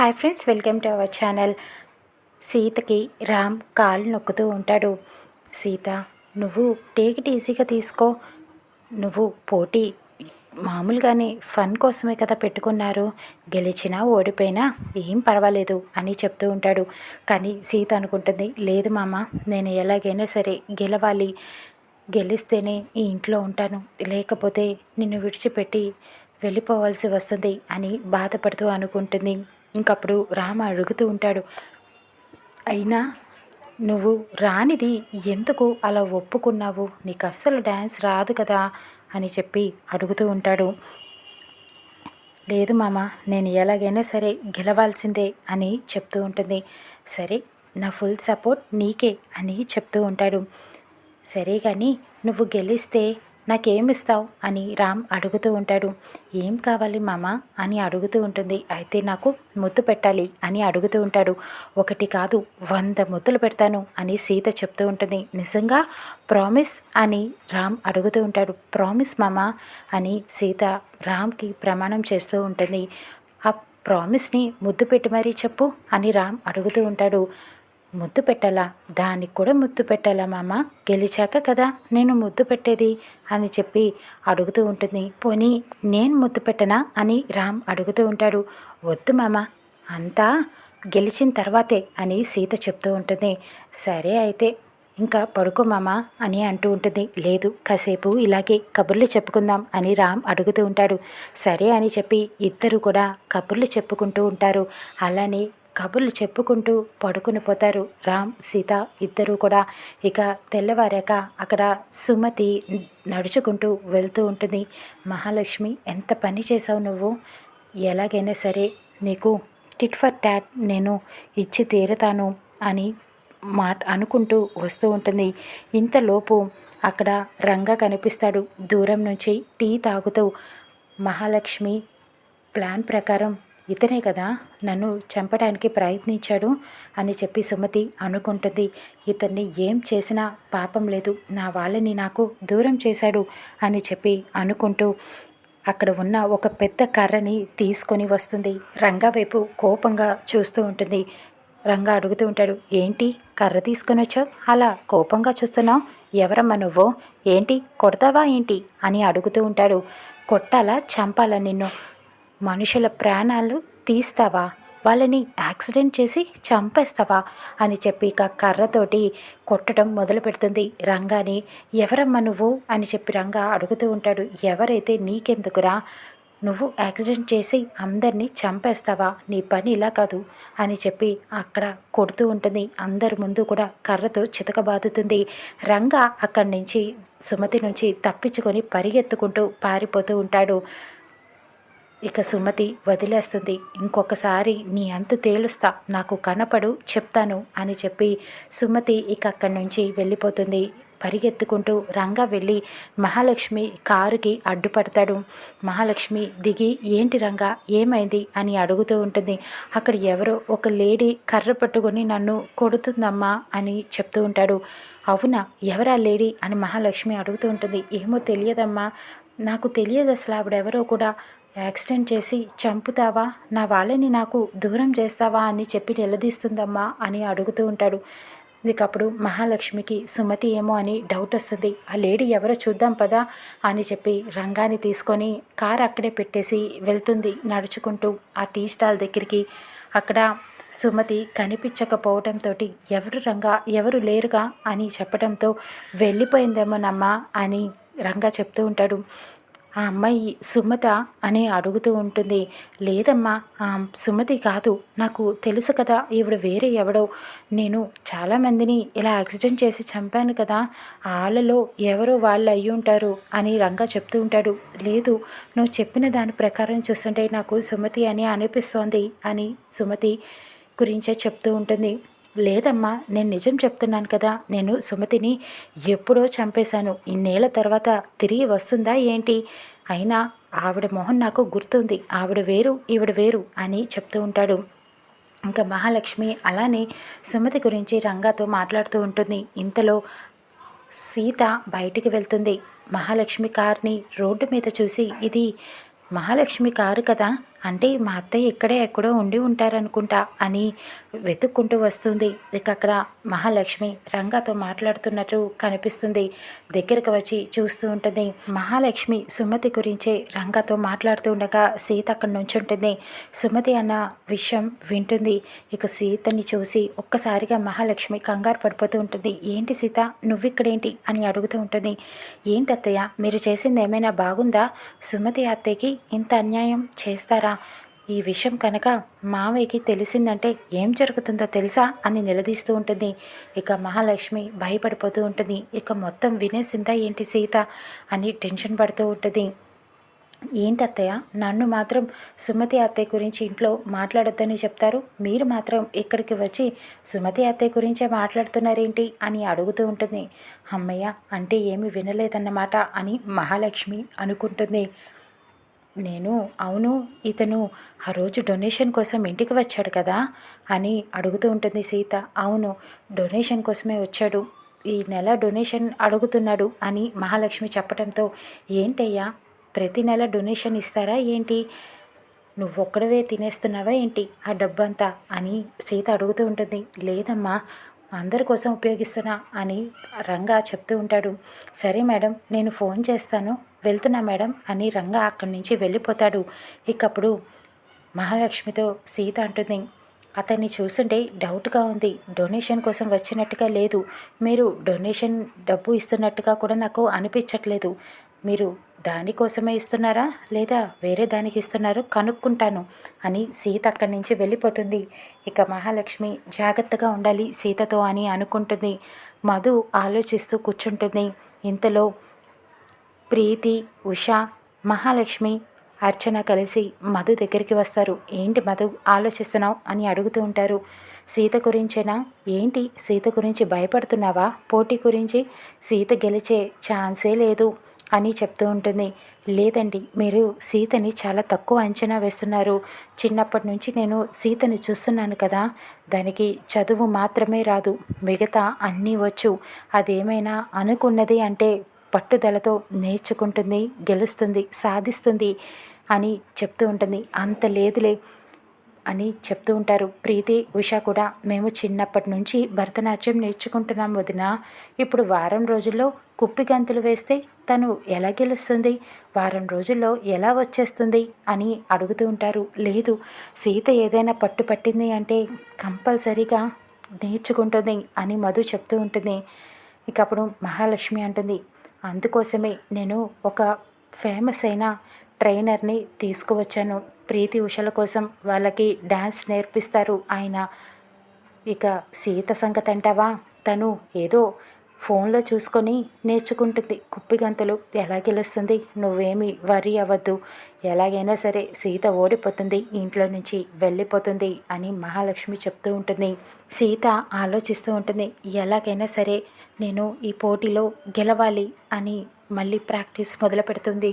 Hi friends welcome to our channel. సీతకి రామ్ కాళ్ళు నొక్కుతూ ఉంటాడు. సీత నువ్వు టేక్ ఈజీగా తీసుకో. నువ్వు పోటీ మామూలుగానే ఫన్ కోసమే కదా పెట్టుకున్నారు. గెలిచినా ఓడిపోయినా ఏం పర్వాలేదు అని చెప్తూ ఉంటాడు. కానీ సీత అనుకుంటుంది లేదు మామ నేను ఎలాగైనా సరే గెలవాలి. గెలిస్తేనే ఈ ఇంట్లో ఉంటాను. లేకపోతే నిన్ను విడిచిపెట్టి వెళ్ళిపోవాల్సి వస్తుంది అని బాధపడుతూ అనుకుంటుంది. ఇంకప్పుడు రామ అడుగుతూ ఉంటాడు అయినా నువ్వు రానిది ఎందుకు అలా ఒప్పుకున్నావు? నీకు అస్సలు డ్యాన్స్ రాదు కదా? అని చెప్పి అడుగుతూ ఉంటాడు. లేదు మామ నేను ఎలాగైనా సరే గెలవాల్సిందే అని చెప్తూ ఉంటుంది. సరే నా ఫుల్ సపోర్ట్ నీకే అని చెప్తూ ఉంటాడు. సరే కానీ నువ్వు గెలిస్తే నాకేమిస్తావు? అని రామ్ అడుగుతూ ఉంటాడు. ఏం కావాలి మామ? అని అడుగుతూ ఉంటుంది. అయితే నాకు ముద్దు పెట్టాలి అని అడుగుతూ ఉంటాడు. ఒకటి కాదు వంద ముద్దులు పెడతాను అని సీత చెప్తూ ఉంటుంది. నిజంగా? ప్రామిస్? అని రామ్ అడుగుతూ ఉంటాడు. ప్రామిస్ మామ? అని సీత రామ్కి ప్రమాణం చేస్తూ ఉంటుంది. ఆ ప్రామిస్ని ముద్దు పెట్టి మరీ చెప్పు అని రామ్ అడుగుతూ ఉంటాడు. ముద్దు పెట్టాలా? దానికి కూడా ముద్దు పెట్టాలా మామ? గెలిచాక కదా నేను ముద్దు పెట్టేది? అని చెప్పి అడుగుతూ ఉంటుంది. పోనీ నేను ముద్దు పెట్టనా? అని రామ్ అడుగుతూ ఉంటాడు. వద్దు మామ. అంతా గెలిచిన తర్వాతే అని సీత చెప్తూ ఉంటుంది. సరే అయితే ఇంకా పడుకో మామ అని అంటూ ఉంటుంది. లేదు కాసేపు ఇలాగే కబుర్లు చెప్పుకుందాం అని రామ్ అడుగుతూ ఉంటాడు. సరే అని చెప్పి ఇద్దరు కూడా కబుర్లు చెప్పుకుంటూ ఉంటారు. అలానే కబుర్లు చెప్పుకుంటూ పడుకుని పోతారు. రామ్ సీత ఇద్దరూ కూడా ఇక తెల్లవారాక అక్కడ సుమతి నడుచుకుంటూ వెళ్తూ ఉంటుంది. మహాలక్ష్మి ఎంత పని చేసావు నువ్వు? ఎలాగైనా సరే నీకు టిట్ ఫర్ టాట్ నేను ఇచ్చి తీరతాను అని మాట అనుకుంటూ వస్తూ ఉంటుంది. ఇంతలోపు అక్కడ రంగా కనిపిస్తాడు. దూరం నుంచి టీ తాగుతూ మహాలక్ష్మి ప్లాన్ ప్రకారం ఇతనే కదా నన్ను చంపడానికి ప్రయత్నించాడు అని చెప్పి సుమతి అనుకుంటుంది. ఇతన్ని ఏం చేసినా పాపం లేదు. నా వాళ్ళని నాకు దూరం చేశాడు అని చెప్పి అనుకుంటూ అక్కడ ఉన్న ఒక పెద్ద కర్రని తీసుకొని వస్తుంది. రంగా వైపు కోపంగా చూస్తూ ఉంటుంది. రంగా అడుగుతూ ఉంటాడు ఏంటి కర్ర తీసుకొని వచ్చావు? అలా కోపంగా చూస్తున్నావు? ఎవరమ్మా నువ్వు? ఏంటి కొడతావా ఏంటి? అని అడుగుతూ ఉంటాడు. కొట్టాలా? చంపాలా నిన్ను? మనుషుల ప్రాణాలు తీస్తావా? వాళ్ళని యాక్సిడెంట్ చేసి చంపేస్తావా? అని చెప్పి ఇక కర్రతోటి కొట్టడం మొదలు పెడుతుంది. రంగాని ఎవరమ్మా నువ్వు? అని చెప్పి రంగా అడుగుతూ ఉంటాడు. ఎవరైతే నీకెందుకురా? నువ్వు యాక్సిడెంట్ చేసి అందరినీ చంపేస్తావా? నీ పని ఇలా కాదు. అని చెప్పి అక్కడ కొడుతూ ఉంటుంది. అందరి ముందు కూడా కర్రతో చితకబాదుతుంది. రంగా అక్కడి నుంచి సుమతి నుంచి తప్పించుకొని పరిగెత్తుకుంటూ పారిపోతూ ఉంటాడు. ఇక సుమతి వదిలేస్తుంది. ఇంకొకసారి నీ అంతు తేలుస్తా. నాకు కనపడు చెప్తాను అని చెప్పి సుమతి ఇక అక్కడి నుంచి వెళ్ళిపోతుంది. పరిగెత్తుకుంటూ రంగా వెళ్ళి మహాలక్ష్మి కారుకి అడ్డుపడతాడు. మహాలక్ష్మి దిగి ఏంటి రంగా ఏమైంది? అని అడుగుతూ ఉంటుంది. అక్కడ ఎవరో ఒక లేడీ కర్ర పట్టుకొని నన్ను కొడుతుందమ్మా అని చెప్తూ ఉంటాడు. అవునా ఎవరా లేడీ? అని మహాలక్ష్మి అడుగుతూ ఉంటుంది. ఏమో తెలియదమ్మా నాకు తెలియదు అసలు ఆవిడెవరో కూడా. యాక్సిడెంట్ చేసి చంపుతావా? నా వాళ్ళని నాకు దూరం చేస్తావా అని చెప్పి నిలదీస్తుందమ్మా అని అడుగుతూ ఉంటాడు. ఇకప్పుడు మహాలక్ష్మికి సుమతి ఏమో అని డౌట్ వస్తుంది. ఆ లేడీ ఎవరో చూద్దాం పదా అని చెప్పి రంగాన్ని తీసుకొని కార్ అక్కడే పెట్టేసి వెళ్తుంది నడుచుకుంటూ ఆ టీ స్టాల్ దగ్గరికి. అక్కడ సుమతి కనిపించకపోవడంతో ఎవరు రంగా ఎవరు లేరుగా అని చెప్పడంతో వెళ్ళిపోయిందేమోనమ్మా అని రంగా చెప్తూ ఉంటాడు. ఆ అమ్మాయి సుమత అని అడుగుతూ ఉంటుంది. లేదమ్మా ఆ సుమతి కాదు. నాకు తెలుసు కదా ఈవిడ వేరే ఎవడో. నేను చాలామందిని ఇలా యాక్సిడెంట్ చేసి చంపాను కదా వాళ్ళలో ఎవరో వాళ్ళు అయ్యి ఉంటారు అని రంగా చెప్తూ ఉంటాడు. లేదు నువ్వు చెప్పిన దాని ప్రకారం చూస్తుంటే నాకు సుమతి అని అనిపిస్తోంది అని సుమతి గురించే చెప్తూ ఉంటుంది. లేదమ్మా నేను నిజం చెప్తున్నాను కదా. నేను సుమతిని ఎప్పుడో చంపేశాను. ఇన్నేళ్ళ తర్వాత తిరిగి వస్తుందా ఏంటి? అయినా ఆవిడ మొహం నాకు గుర్తుంది. ఆవిడ వేరు ఈవిడ వేరు అని చెప్తూ ఉంటాడు. ఇంకా మహాలక్ష్మి అలానే సుమతి గురించి రంగాతో మాట్లాడుతూ ఉంటుంది. ఇంతలో సీత బయటికి వెళ్తుంది. మహాలక్ష్మి కార్ని రోడ్డు మీద చూసి ఇది మహాలక్ష్మి కారు కదా? అంటే మా అత్తయ్య ఇక్కడే ఎక్కడో ఉండి ఉంటారనుకుంటా అని వెతుక్కుంటూ వస్తుంది. ఇక అక్కడ మహాలక్ష్మి రంగాతో మాట్లాడుతున్నట్టు కనిపిస్తుంది. దగ్గరకు వచ్చి చూస్తూ ఉంటుంది. మహాలక్ష్మి సుమతి గురించే రంగాతో మాట్లాడుతూ ఉండగా సీత అక్కడ నుంచుంటుంది సుమతి అన్న విషయం వింటుంది. ఇక సీతని చూసి ఒక్కసారిగా మహాలక్ష్మి కంగారు పడిపోతూ ఉంటుంది. ఏంటి సీత? నువ్విక్కడేంటి? అని అడుగుతూ ఉంటుంది. ఏంటి అత్తయ్య? మీరు చేసింది ఏమైనా బాగుందా? సుమతి అత్తయ్యకి ఇంత అన్యాయం చేస్తారా? ఈ విషయం కనుక మావయ్యకి తెలిసిందంటే ఏం జరుగుతుందో తెలుసా అని నిలదీస్తూ ఉంటుంది. ఇక మహాలక్ష్మి భయపడిపోతూ ఉంటుంది. ఇక మొత్తం వినేసిందా ఏంటి సీత అని టెన్షన్ పడుతూ ఉంటుంది. ఏంటి అత్తయ్య? నన్ను మాత్రం సుమతి అత్తయ్య గురించి ఇంట్లో మాట్లాడొద్దని చెప్తారు. మీరు మాత్రం ఇక్కడికి వచ్చి సుమతి అత్తయ్య గురించే మాట్లాడుతున్నారేంటి అని అడుగుతూ ఉంటుంది. అమ్మయ్య అంటే ఏమి వినలేదన్నమాట అని మహాలక్ష్మి అనుకుంటుంది. నేను అవును ఇతను ఆ రోజు డొనేషన్ కోసం ఇంటికి వచ్చాడు కదా అని అడుగుతూ ఉంటుంది సీత. అవును డొనేషన్ కోసమే వచ్చాడు. ఈ నెల డొనేషన్ అడుగుతున్నాడు అని మహాలక్ష్మి చెప్పడంతో ఏంటయ్యా ప్రతి నెల డొనేషన్ ఇస్తారా ఏంటి? నువ్వొక్కడవే తినేస్తున్నావా ఏంటి ఆ డబ్బంతా అని సీత అడుగుతూ ఉంటుంది. లేదమ్మా అందరి కోసం ఉపయోగిస్తున్నా అని రంగా చెప్తూ ఉంటాడు. సరే మేడం నేను ఫోన్ చేస్తాను. వెళ్తున్నా మేడం అని రంగా అక్కడి నుంచి వెళ్ళిపోతాడు. ఇకప్పుడు మహాలక్ష్మితో సీత అంటుంది. అతన్ని చూస్తుంటే డౌట్గా ఉంది. డొనేషన్ కోసం వచ్చినట్టుగా లేదు. మీరు డొనేషన్ డబ్బు ఇస్తున్నట్టుగా కూడా నాకు అనిపించట్లేదు. మీరు దానికోసమే ఇస్తున్నారా? లేదా వేరే దానికి ఇస్తున్నారో? కనుక్కుంటాను అని సీత అక్కడి నుంచి వెళ్ళిపోతుంది. ఇక మహాలక్ష్మి జాగ్రత్తగా ఉండాలి సీతతో అని అనుకుంటుంది. మధు ఆలోచిస్తూ కూర్చుంటుంది. ఇంతలో ప్రీతి ఉష మహాలక్ష్మి అర్చన కలిసి మధు దగ్గరికి వస్తారు. ఏంటి మధు ఆలోచిస్తున్నావు అని అడుగుతూ ఉంటారు. సీత గురించేనా? ఏంటి? సీత గురించి భయపడుతున్నావా? పోటీ గురించి సీత గెలిచే ఛాన్సే లేదు. అని చెప్తూ ఉంటుంది. లేదండి మీరు సీతని చాలా తక్కువ అంచనా వేస్తున్నారు. చిన్నప్పటి నుంచి నేను సీతని చూస్తున్నాను కదా దానికి చదువు మాత్రమే రాదు మిగతా అన్నీ వచ్చు. అదేమైనా అనుకున్నది అంటే పట్టుదలతో నేర్చుకుంటుంది గెలుస్తుంది సాధిస్తుంది అని చెప్తూ ఉంటుంది. అంత లేదులే అని చెప్తూ ఉంటారు. ప్రీతి ఉష కూడా మేము చిన్నప్పటి నుంచి భరతనాట్యం నేర్చుకుంటున్నాం వదిన. ఇప్పుడు వారం రోజుల్లో కుప్పి గంతులు వేస్తే తను ఎలా గెలుస్తుంది? వారం రోజుల్లో ఎలా వచ్చేస్తుంది? అని అడుగుతూ ఉంటారు. లేదు సీత ఏదైనా పట్టు పట్టింది అంటే కంపల్సరీగా నేర్చుకుంటుంది అని మధు చెప్తూ ఉంటుంది. ఇక అప్పుడు మహాలక్ష్మి అంటుంది అందుకోసమే నేను ఒక ఫేమస్ అయిన ట్రైనర్ని తీసుకువచ్చాను. ప్రీతి ఉషల కోసం వాళ్ళకి డ్యాన్స్ నేర్పిస్తారు ఆయన. ఇక సీత సంగతి అంటావా? తను ఏదో ఫోన్లో చూసుకొని నేర్చుకుంటుంది. కుప్పిగంతులు ఎలా గెలుస్తుంది? నువ్వేమి వరి అవ్వద్దు. ఎలాగైనా సరే సీత ఓడిపోతుంది ఇంట్లో నుంచి వెళ్ళిపోతుంది అని మహాలక్ష్మి చెప్తూ ఉంటుంది. సీత ఆలోచిస్తూ ఉంటుంది ఎలాగైనా సరే నేను ఈ పోటీలో గెలవాలి అని మళ్ళీ ప్రాక్టీస్ మొదలు పెడుతుంది